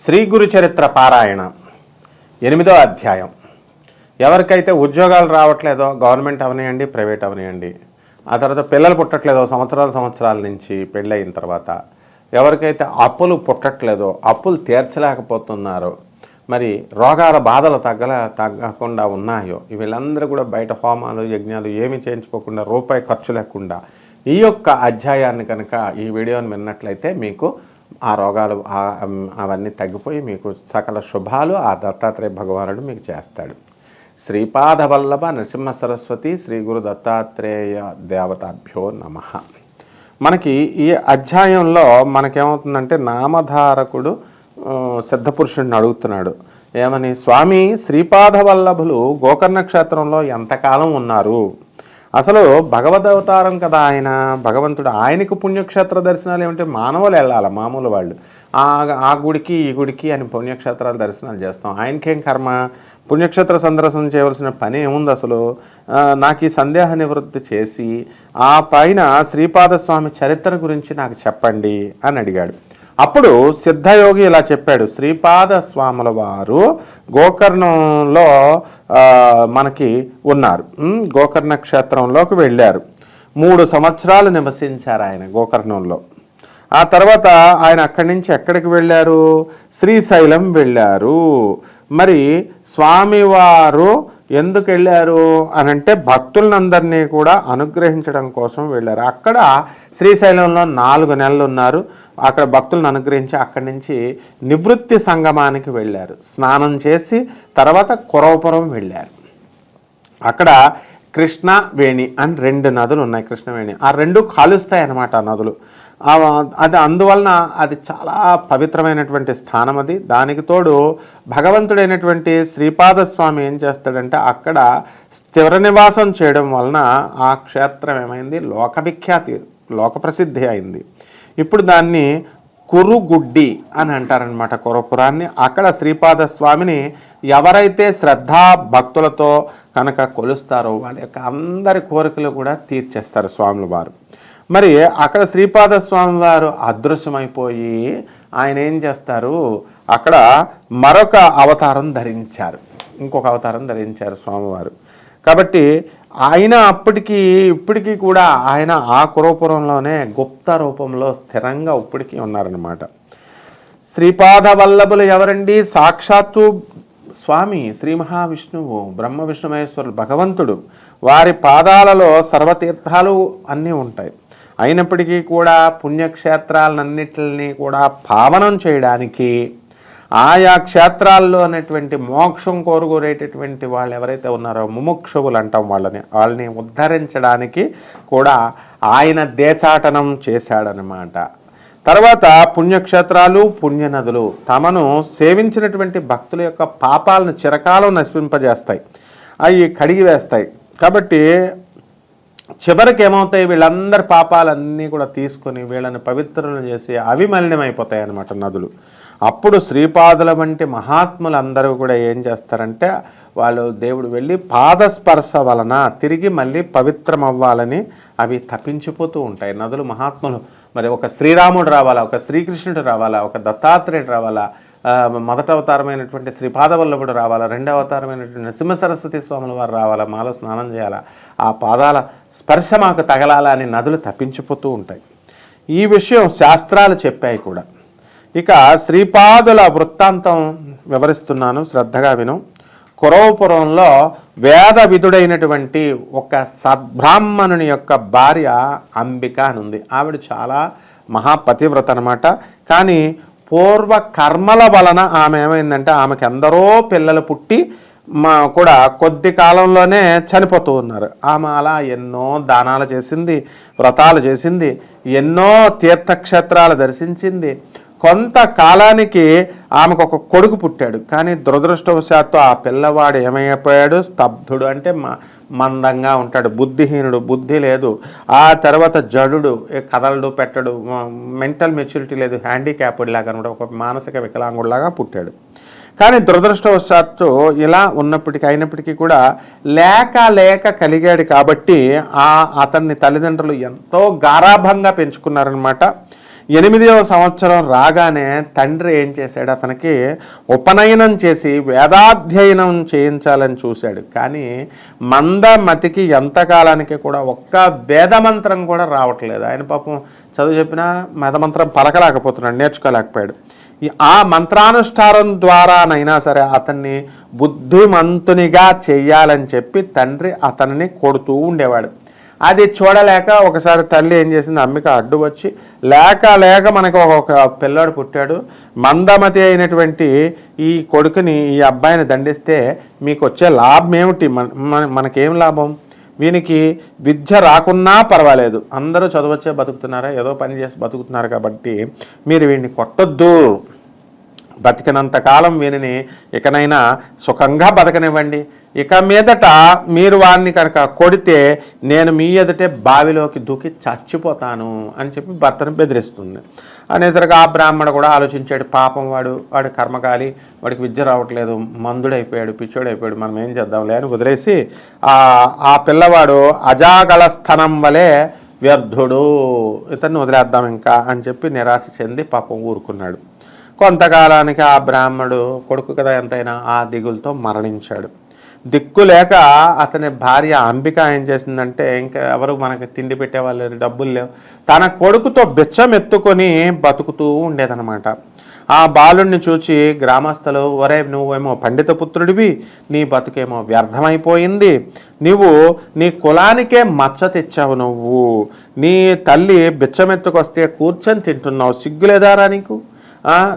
శ్రీ గురు చరిత్ర పారాయణ. ఎనిమిదో అధ్యాయం. ఎవరికైతే ఉద్యోగాలు రావట్లేదో గవర్నమెంట్ అవనియండి ప్రైవేట్ అవనియండి ఆ తర్వాత పిల్లలు పుట్టట్లేదో సంవత్సరాల సంవత్సరాల నుంచి పెళ్ళయిన తర్వాత ఎవరికైతే అప్పులు పుట్టట్లేదో అప్పులు తీర్చలేకపోతున్నారో మరి రోగాల బాధలు తగ్గల తగ్గకుండా ఉన్నాయో వీళ్ళందరూ కూడా బయట హోమాలు యజ్ఞాలు ఏమి చేయించుకోకుండా రూపాయి ఖర్చు లేకుండా ఈ యొక్క అధ్యాయాన్ని కనుక ఈ వీడియోని విన్నట్లయితే మీకు ఆ రోగాలు అవన్నీ తగ్గిపోయి మీకు సకల శుభాలు ఆ దత్తాత్రేయ భగవానుడు మీకు చేస్తాడు. శ్రీపాద వల్లభ నరసింహ సరస్వతి శ్రీ గురు దత్తాత్రేయ దేవతాభ్యో నమ. మనకి ఈ అధ్యాయంలో మనకేమవుతుందంటే నామధారకుడు సిద్ధపురుషుడిని అడుగుతున్నాడు. ఏమని? స్వామి శ్రీపాద వల్లభులు గోకర్ణ క్షేత్రంలో ఎంతకాలం ఉన్నారు? అసలు భగవద్ అవతారం కదా ఆయన భగవంతుడు ఆయనకు పుణ్యక్షేత్ర దర్శనాలు ఏమంటే మానవులు వెళ్ళాలి మామూలు వాళ్ళు. ఆ ఆ గుడికి ఈ గుడికి అని పుణ్యక్షేత్రాలు దర్శనాలు చేస్తాం. ఆయనకేం కర్మ? పుణ్యక్షేత్ర సందర్శనం చేయవలసిన పని ఏముంది అసలు? నాకు ఈ సందేహ నివృత్తి చేసి ఆ పైన శ్రీపాదస్వామి చరిత్ర గురించి నాకు చెప్పండి అని అడిగాడు. అప్పుడు సిద్ధయోగి ఇలా చెప్పాడు శ్రీపాద స్వాముల వారు గోకర్ణంలో మనకి ఉన్నారు. గోకర్ణ క్షేత్రంలోకి వెళ్ళారు. మూడు సంవత్సరాలు నివసించారు ఆయన గోకర్ణంలో. ఆ తర్వాత ఆయన అక్కడి నుంచి ఎక్కడికి వెళ్ళారు? శ్రీశైలం వెళ్ళారు. మరి స్వామివారు ఎందుకు వెళ్ళారు? అని అంటే భక్తులందరినీ కూడా అనుగ్రహించడం కోసం వెళ్ళారు. అక్కడ శ్రీశైలంలో నాలుగు నెలలు ఉన్నారు. అక్కడ భక్తులను అనుగ్రహించి అక్కడి నుంచి నివృత్తి సంగమానికి వెళ్ళారు. స్నానం చేసి తర్వాత కురవపురం వెళ్ళారు. అక్కడ కృష్ణ వేణి అని రెండు నదులు ఉన్నాయి. కృష్ణవేణి ఆ రెండు కాలుస్తాయి అన్నమాట ఆ నదులు. అది అందువలన అది చాలా పవిత్రమైనటువంటి స్థానం అది. దానికి తోడు భగవంతుడైనటువంటి శ్రీపాద స్వామి ఏం చేస్తాడంటే అక్కడ స్థిర నివాసం చేయడం వలన ఆ క్షేత్రం ఏమైంది? లోకవిఖ్యాతి లోక ప్రసిద్ధి అయింది. ఇప్పుడు దాన్ని కురుగుడ్డి అని అంటారనమాట కురపురాన్ని. అక్కడ శ్రీపాద స్వామిని ఎవరైతే శ్రద్ధా భక్తులతో కనుక కొలుస్తారో వాళ్ళ యొక్క అందరి కోరికలు కూడా తీర్చేస్తారు స్వాముల వారు. మరి అక్కడ శ్రీపాద స్వామి వారు అదృశ్యమైపోయి ఆయన ఏం చేస్తారు? అక్కడ మరొక అవతారం ధరించారు. ఇంకొక అవతారం ధరించారు స్వామివారు. కాబట్టి ఆయన అప్పటికి ఇప్పటికీ కూడా ఆయన ఆ కురపురంలోనే గుప్త రూపంలో స్థిరంగా ఇప్పటికీ ఉన్నారనమాట శ్రీపాద వల్లభులు ఎవరండి? సాక్షాత్తు స్వామి శ్రీ మహావిష్ణువు బ్రహ్మ విష్ణుమహేశ్వరుడు భగవంతుడు. వారి పాదాలలో సర్వతీర్థాలు అన్నీ ఉంటాయి. అయినప్పటికీ కూడా పుణ్యక్షేత్రాలన్నిటిని కూడా పావనం చేయడానికి ఆయా క్షేత్రాల్లో అనేటువంటి మోక్షం కోరుకునేటటువంటి వాళ్ళు ఎవరైతే ఉన్నారో ముముక్షువులు అంటాం వాళ్ళని వాళ్ళని ఉద్ధరించడానికి కూడా ఆయన దేశాటనం చేశాడనమాట తర్వాత పుణ్యక్షేత్రాలు పుణ్యనదులు తమను సేవించినటువంటి భక్తుల యొక్క పాపాలను చిరకాలం నశింపజేస్తాయి. అవి కడిగి వేస్తాయి కాబట్టి చివరికి ఏమవుతాయి వీళ్ళందరి పాపాలన్నీ కూడా తీసుకొని వీళ్ళని పవిత్రులను చేసి అవి మలినమైపోతాయి అన్నమాట నదులు. అప్పుడు శ్రీపాదుల వంటి మహాత్ములందరూ కూడా ఏం చేస్తారంటే వాళ్ళు దేవుడు వెళ్ళి పాదస్పర్శ వలన తిరిగి మళ్ళీ పవిత్రం అవ్వాలని అవి తప్పించిపోతూ ఉంటాయి. నదులు మహాత్ములు. మరి ఒక శ్రీరాముడు రావాలా? ఒక శ్రీకృష్ణుడు రావాలా? ఒక దత్తాత్రేయుడు రావాలా? మొదట అవతారమైనటువంటి శ్రీపాదవల్లభుడు రావాలా? రెండవ అవతారమైనటువంటి నరసింహ సరస్వతి స్వాముల వారు రావాలా? మాలో స్నానం చేయాలా? ఆ పాదాల స్పర్శ మాకు తగలాలా అని నదులు తప్పించిపోతూ ఉంటాయి. ఈ విషయం శాస్త్రాలు చెప్పాయి కూడా. ఇక శ్రీపాదుల వృత్తాంతం వివరిస్తున్నాను శ్రద్ధగా విను. కురవపురంలో వేద విధుడైనటువంటి ఒక సద్బ్రాహ్మణుని యొక్క భార్య అంబిక అని ఉంది. ఆవిడ చాలా మహాపతివ్రత అనమాట కానీ పూర్వ కర్మల వలన ఆమె ఏమైందంటే ఆమెకి ఎందరో పిల్లలు పుట్టి మా కూడా కొద్ది కాలంలోనే చనిపోతూ ఉన్నారు. ఆమె అలా ఎన్నో దానాలు చేసింది వ్రతాలు చేసింది ఎన్నో తీర్థక్షేత్రాలు దర్శించింది కొంత కాలానికి ఆమెకు ఒక కొడుకు పుట్టాడు. కానీ దురదృష్టవశాత్తు ఆ పిల్లవాడు ఏమైపోయాడు? స్తబ్ధుడు అంటే మ- మందంగా ఉంటాడు. బుద్ధిహీనుడు బుద్ధి లేదు. ఆ తర్వాత జడుడు కదలడు పెట్టడు మెంటల్ మెచ్యూరిటీ లేదు. హ్యాండిక్యాప్డ్ లాగా అనమాట ఒక మానసిక వికలాంగుడిలాగా పుట్టాడు. కానీ దురదృష్టవశాత్తు ఇలా ఉన్నప్పటికీ అయినప్పటికీ కూడా లేక లేక కలిగాడు కాబట్టి ఆ అతన్ని తల్లిదండ్రులు ఎంతో గారాభంగా పెంచుకున్నారనమాట ఎనిమిదవ సంవత్సరం రాగానే తండ్రి ఏం చేశాడు? అతనికి ఉపనయనం చేసి వేదాధ్యయనం చేయించాలని చూశాడు. కానీ మందమతికి ఎంతకాలానికి కూడా ఒక్క వేదమంత్రం కూడా రావట్లేదు. ఆయన పాపం చదువు చెప్పినా వేదమంత్రం పలకలేకపోతున్నాడు నేర్చుకోలేకపోయాడు. ఆ మంత్రానుష్ఠానం ద్వారానైనా సరే అతన్ని బుద్ధిమంతునిగా చెయ్యాలని చెప్పి తండ్రి అతనిని కొడుతూ ఉండేవాడు. అది చూడలేక ఒకసారి తల్లి ఏం చేసింది? అమ్మిక అడ్డు వచ్చి లేక లేక మనకు ఒక పిల్లాడు పుట్టాడు. మందమతి అయినటువంటి ఈ కొడుకుని ఈ అబ్బాయిని దండిస్తే మీకు వచ్చే లాభం ఏమిటి? మన మనకేం లాభం? వీనికి విద్య రాకున్నా పర్వాలేదు. అందరూ చదవచ్చే బతుకుతున్నారా? ఏదో పని చేసి బతుకుతున్నారు కాబట్టి మీరు వీడిని కొట్టొద్దు. బతికినంత కాలం వీనిని ఇకనైనా సుఖంగా బతకనివ్వండి. ఇక మీదట మీరు వాడిని కనుక కొడితే నేను మీ ఎదుటే బావిలోకి దూకి చచ్చిపోతాను అని చెప్పి భర్తను బెదిరిస్తుంది. అనేసరికి ఆ బ్రాహ్మణ కూడా ఆలోచించాడు పాపం వాడు వాడి కర్మకాలి వాడికి విద్య రావట్లేదు మందుడైపోయాడు పిచ్చోడైపోయాడు మనం ఏం చేద్దాంలే అని వదిలేసి ఆ పిల్లవాడు అజాగల స్థనం వలె వ్యర్థుడు ఇతన్ని వదిలేద్దాం ఇంకా అని చెప్పి నిరాశ చెంది పాపం ఊరుకున్నాడు. కొంతకాలానికి ఆ బ్రాహ్మడు కొడుకు కదా ఎంతైనా ఆ దిగులతో మరణించాడు. దిక్కు లేక అతని భార్య అంబిక ఏం చేసిందంటే ఇంకా ఎవరు మనకి తిండి పెట్టేవాళ్ళు లేరు, డబ్బులు లేవు. తన కొడుకుతో బిచ్చం ఎత్తుకొని బతుకుతూ ఉండేదనమాట ఆ బాలుణ్ణి చూచి గ్రామస్తులు ఒరే నువ్వేమో పండిత పుత్రుడివి నీ బతుకేమో వ్యర్థమైపోయింది. నీవు నీ కులానికే మచ్చ తెచ్చావు నువ్వు. నీ తల్లి బిచ్చమెత్తుకొస్తే కూర్చొని తింటున్నావు. సిగ్గులేదారా నీకు?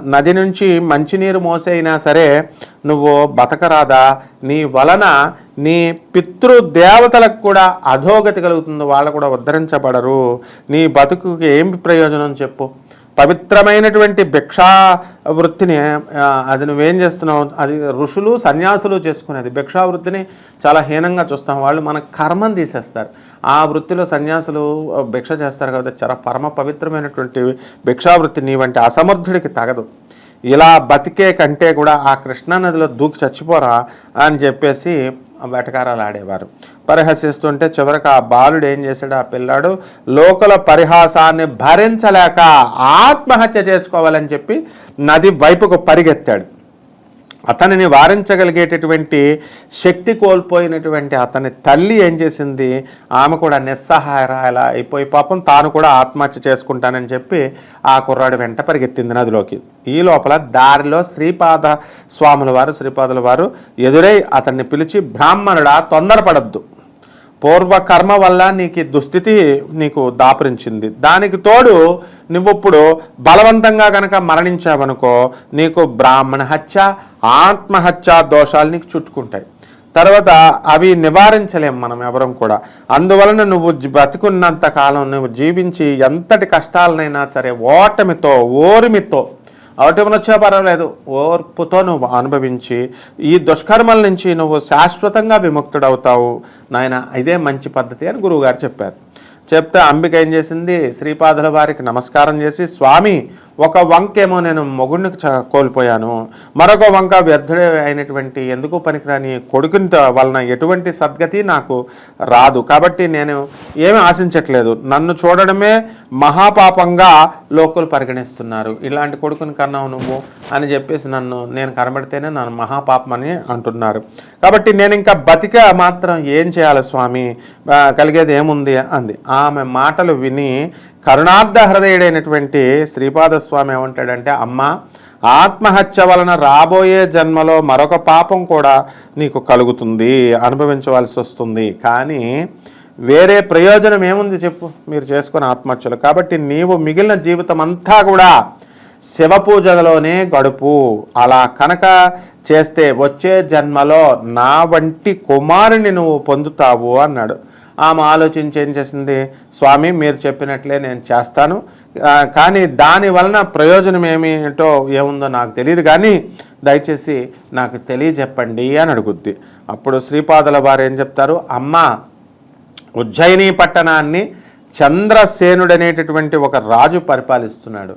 నది నుంచి మంచినీరు మోసైనా సరే నువ్వు బతకరాదా? నీ వలన నీ పితృదేవతలకు కూడా అధోగతి కలుగుతుంది. వాళ్ళు కూడా ఉద్ధరించబడరు. నీ బతుకుకి ఏం ప్రయోజనం చెప్పు? పవిత్రమైనటువంటి భిక్షా వృత్తిని అది నువ్వేం చేస్తున్నావు? అది ఋషులు సన్యాసులు చేసుకునేది. భిక్షా వృత్తిని చాలా హీనంగా చూస్తాం. వాళ్ళు మన కర్మం తీసేస్తారు. ఆ వృత్తిలో సన్యాసులు భిక్ష చేస్తారు కాబట్టి చాలా పరమ పవిత్రమైనటువంటి భిక్షా వృత్తి నీ వంటి అసమర్థుడికి తగదు. ఇలా బతికే కంటే కూడా ఆ కృష్ణా నదిలో దూకి చచ్చిపోరా అని చెప్పేసి వెటకారాలు ఆడేవారు. పరిహసిస్తుంటే చివరికి ఆ బాలుడు ఏం చేశాడు? ఆ పిల్లాడు లోకల పరిహాసాన్ని భరించలేక ఆత్మహత్య చేసుకోవాలని చెప్పి నది వైపుకు పరిగెత్తాడు. అతనిని వారించగలిగేటటువంటి శక్తి కోల్పోయినటువంటి అతని తల్లి ఏం చేసింది? ఆమె కూడా నిస్సహాయరాయలా అయిపోయి పాపం తాను కూడా ఆత్మహత్య చేసుకుంటానని చెప్పి ఆ కుర్రాడు వెంట పరిగెత్తింది నదిలోకి. ఈ లోపల దారిలో శ్రీపాద స్వాముల వారు శ్రీపాదుల వారు ఎదురై అతన్ని పిలిచి బ్రాహ్మణుడా తొందరపడద్దు. పూర్వకర్మ వల్ల నీకు దుస్థితి నీకు దాపరించింది. దానికి తోడు నువ్విప్పుడు బలవంతంగా కనుక మరణించావనుకో నీకు బ్రాహ్మణ హత్య ఆత్మహత్య దోషాలు నీకు చుట్టుకుంటాయి. తర్వాత అవి నివారించలేం మనం ఎవరం కూడా. అందువలన నువ్వు బ్రతికున్నంత కాలం నువ్వు జీవించి ఎంతటి కష్టాలనైనా సరే ఓటమితో ఓరిమితో అవటం వచ్చా పర్వాలేదు. ఓర్పుతో నువ్వు అనుభవించి ఈ దుష్కర్మల నుంచి నువ్వు శాశ్వతంగా విముక్తుడవుతావు. నాయన ఇదే మంచి పద్ధతి అని గురువుగారు చెప్పారు. చెప్తే అంబిక ఏం చేసింది? శ్రీపాదుల వారికి నమస్కారం చేసి స్వామి ఒక వంకేమో నేను మొగుడిని కోల్పోయాను. మరొక వంక వ్యర్థుడే అయినటువంటి ఎందుకు పనికిరాని కొడుకుని వలన ఎటువంటి సద్గతి నాకు రాదు. కాబట్టి నేను ఏమీ ఆశించట్లేదు. నన్ను చూడడమే మహాపాపంగా లోకులు పరిగణిస్తున్నారు. ఇలాంటి కొడుకుని కన్నావు నువ్వు అని చెప్పేసి నన్ను నేను కనబడితేనే నన్ను మహాపాపం అని అంటున్నారు. కాబట్టి నేను ఇంకా బతిక మాత్రం ఏం చేయాలి స్వామి? కలిగేది ఏముంది? అంది. ఆమె మాటలు విని కరుణార్థ హృదయుడైనటువంటి శ్రీపాదస్వామి ఏమంటాడంటే అమ్మ ఆత్మహత్య వలన రాబోయే జన్మలో మరొక పాపం కూడా నీకు కలుగుతుంది అనుభవించవలసి వస్తుంది. కానీ వేరే ప్రయోజనం ఏముంది చెప్పు? మీరు చేసుకున్న ఆత్మహత్యలు. కాబట్టి నీవు మిగిలిన జీవితం అంతా కూడా శివ పూజలోనే గడుపు. అలా కనుక చేస్తే వచ్చే జన్మలో నా వంటి కుమారుని నువ్వు పొందుతావు అన్నాడు. ఆమె ఆలోచించి ఏం చేసింది? స్వామి మీరు చెప్పినట్లే నేను చేస్తాను. కానీ దాని వలన ప్రయోజనం ఏమిటో ఏముందో నాకు తెలియదు కానీ దయచేసి నాకు తెలియజెప్పండి అని అడుగుద్ది. అప్పుడు శ్రీపాదుల వారు ఏం చెప్తారు? అమ్మ ఉజ్జయిని పట్టణాన్ని చంద్రసేనుడనేటటువంటి ఒక రాజు పరిపాలిస్తున్నాడు.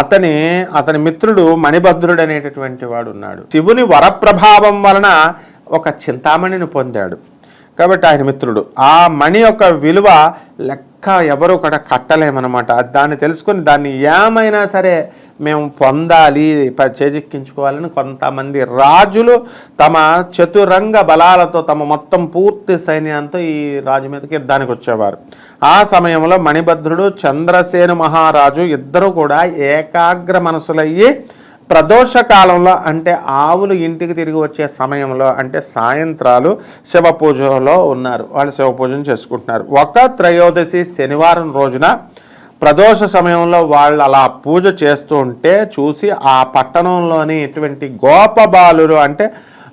అతని అతని మిత్రుడు మణిభద్రుడు అనేటటువంటి వాడు ఉన్నాడు. శివుని వరప్రభావం వలన ఒక చింతామణిని పొందాడు. కాబట్టి ఆయన మిత్రుడు ఆ మణి యొక్క విలువ లెక్క ఎవరు కూడా కట్టలేమన్నమాట. దాన్ని తెలుసుకొని దాన్ని ఏమైనా సరే మేము పొందాలి ప- చేజిక్కించుకోవాలని కొంతమంది రాజులు తమ చతురంగ బలాలతో తమ మొత్తం పూర్తి సైన్యంతో ఈ రాజు మీదకి యుద్ధానికి వచ్చేవారు. ఆ సమయంలో మణిభద్రుడు చంద్రసేను మహారాజు ఇద్దరు కూడా ఏకాగ్ర మనసులయ్యి ప్రదోష కాలంలో అంటే ఆవులు ఇంటికి తిరిగి వచ్చే సమయంలో అంటే సాయంత్రాలు శివ పూజలో ఉన్నారు. వాళ్ళు శివ పూజను చేసుకుంటున్నారు. ఒక త్రయోదశి శనివారం రోజున ప్రదోష సమయంలో వాళ్ళు అలా పూజ చేస్తూ ఉంటే చూసి ఆ పట్టణంలోని ఇటువంటి గోపబాలురు అంటే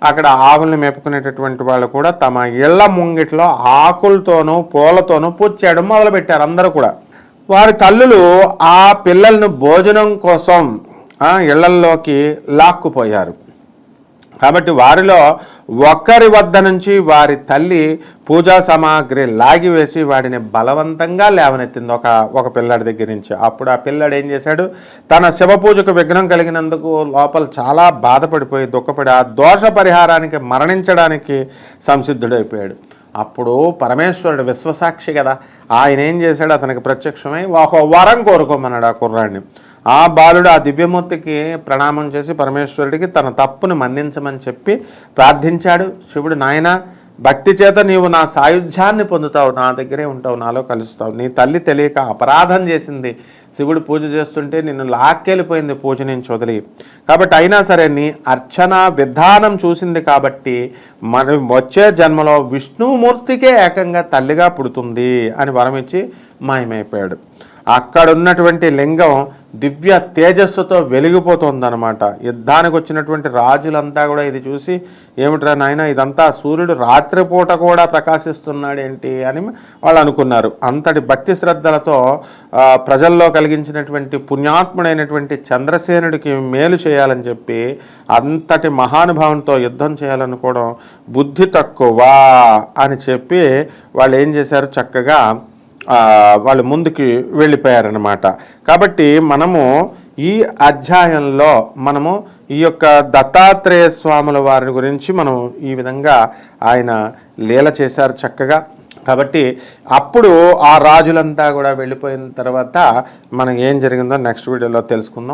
అక్కడ ఆవుల్ని మేపుకునేటటువంటి వాళ్ళు కూడా తమ ఇళ్ళ ముంగిట్లో ఆకులతోనూ పూలతోనూ పూజ చేయడం మొదలుపెట్టారు అందరూ కూడా. వారి తల్లులు ఆ పిల్లలను భోజనం కోసం ఇళ్ళల్లోకి లాక్కుపోయారు. కాబట్టి వారిలో ఒక్కరి వద్ద నుంచి వారి తల్లి పూజా సామాగ్రి లాగివేసి వాడిని బలవంతంగా లేవనెత్తింది. ఒక ఒక పిల్లాడి దగ్గర నుంచి. అప్పుడు ఆ పిల్లాడు ఏం చేశాడు? తన శివ పూజకు విఘ్నం కలిగినందుకు లోపల చాలా బాధపడిపోయి దుఃఖపడి ఆ దోష పరిహారానికి మరణించడానికి సంసిద్ధుడైపోయాడు. అప్పుడు పరమేశ్వరుడు విశ్వసాక్షి కదా. ఆయన ఏం చేశాడు? అతనికి ప్రత్యక్షమై ఒక వరం కోరుకోమన్నాడు ఆ కుర్రాడిని. ఆ బాలుడు ఆ దివ్యమూర్తికి ప్రణామం చేసి పరమేశ్వరుడికి తన తప్పును మన్నించమని చెప్పి ప్రార్థించాడు. శివుడు నాయన భక్తి చేత నీవు నా సాయుధ్యాన్ని పొందుతావు నా దగ్గరే ఉంటావు నాలో కలుస్తావు. నీ తల్లి తెలియక అపరాధం చేసింది. శివుడు పూజ చేస్తుంటే నిన్ను లాక్కెళ్ళిపోయింది పూజ నుంచి వదిలి కాబట్టి అయినా సరే నీ అర్చన విధానం చూసింది కాబట్టి మన వచ్చే జన్మలో విష్ణుమూర్తికే ఏకంగా తల్లిగా పుడుతుంది అని వరమిచ్చి మాయమైపోయాడు. అక్కడ ఉన్నటువంటి లింగం దివ్య తేజస్సుతో వెలిగిపోతుందన్నమాట. యుద్ధానికి వచ్చినటువంటి రాజులంతా కూడా ఇది చూసి ఏమిట్రా నాయన ఇదంతా సూర్యుడు రాత్రిపూట కూడా ప్రకాశిస్తున్నాడు ఏంటి అని వాళ్ళు అనుకున్నారు. అంతటి భక్తి శ్రద్ధలతో ప్రజల్లో కలిగించినటువంటి పుణ్యాత్ముడైనటువంటి చంద్రసేనుడికి మేలు చేయాలని చెప్పి అంతటి మహానుభావంతో యుద్ధం చేయాలనుకోవడం బుద్ధి తక్కువ అని చెప్పి వాళ్ళు ఏం చేశారు? చక్కగా వాళ్ళు ముందుకి వెళ్ళిపోయారనమాట కాబట్టి మనము ఈ అధ్యాయంలో మనము ఈ యొక్క దత్తాత్రేయ స్వాముల వారి గురించి మనం ఈ విధంగా ఆయన లీల చేశారు చక్కగా. కాబట్టి అప్పుడు ఆ రాజులంతా కూడా వెళ్ళిపోయిన తర్వాత మనం ఏం జరిగిందో నెక్స్ట్ వీడియోలో తెలుసుకుందాం.